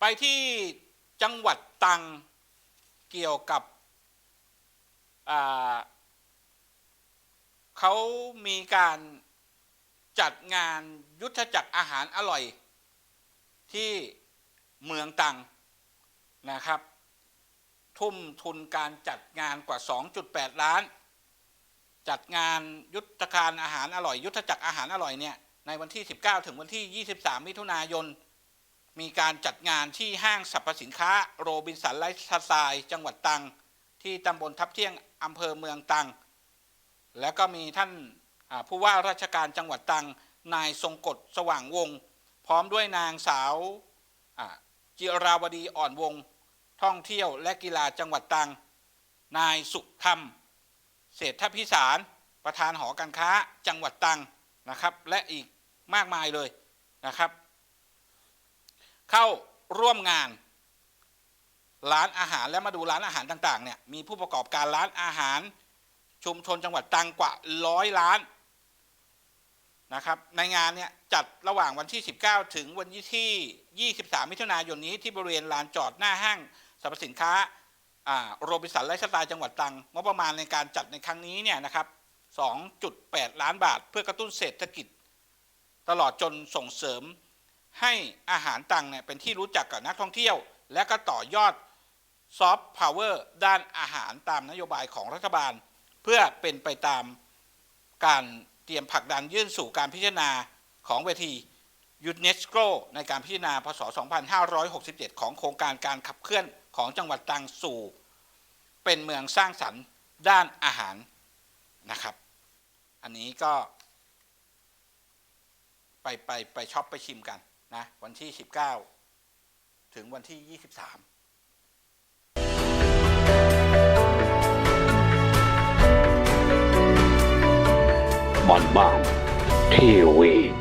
ไปที่จังหวัดตังเกี่ยวกับเขามีการจัดงานยุทธจักรอาหารอร่อย ที่เมืองตังนะครับ ทุ่มทุนการจัดงานกว่า 2.8 ล้าน จัดงานยุทธการอาหารอร่อย ยุทธจักรอาหารอร่อยเนี่ยในวันที่ 19 ถึงวันที่ 23 มิถุนายน มีการจัดงานที่ห้างสรรพสินค้าโรบินสันไลฟ์สไตล์จังหวัดตัง ที่ตำบลทับเที่ยงอำเภอเมืองตัง แล้วก็มีท่านผู้ว่าราชการจังหวัดตัง นายทรงกฎสว่างวง พร้อมด้วยนางสาวจิราวดีอ่อนวง ท่องเที่ยวและกีฬาจังหวัดตัง นายสุธรรม เศรษฐพิสาร ประธานหอการค้าจังหวัดตังนะครับ และอีกมากมายเลยนะครับ เข้าร่วมงาน ร้านอาหารและมาดูร้านอาหารต่างๆเนี่ยมีผู้ประกอบการร้านอาหาร ชุมชนจังหวัดตรังกว่าร้อยล้านนะครับในงานเนี่ยจัดระหว่างวันที่ 19 ถึงวันที่ 23 มิถุนายนนี้ที่บริเวณลานจอดหน้าห้างสรรพสินค้าโรบิสันไลฟ์สไตล์จังหวัดตรังงบประมาณในการจัดในครั้งนี้เนี่ยนะครับ 2.8 ล้านบาทเพื่อกระตุ้นเศรษฐกิจ ตลอดจนส่งเสริม ให้อาหารตังเนี่ยเป็นที่รู้จักกับนักท่องเที่ยว และก็ต่อยอดซอฟต์พาวเวอร์ด้านอาหารตามนโยบายของรัฐบาล เพื่อเป็นไปตามการเตรียมผลักดันยื่นสู่การพิจารณาของเวทียูเนสโกในการพิจารณาพศ 2567 ของโครงการการขับเคลื่อนของจังหวัดตรังสู่ เป็นเมืองสร้างสรรค์ด้านอาหารนะครับ อันนี้ก็ ไปไปไปช็อปไปชิมกัน นะวันที่ 19 ถึงวันที่ 23บ้านบ้านทีวี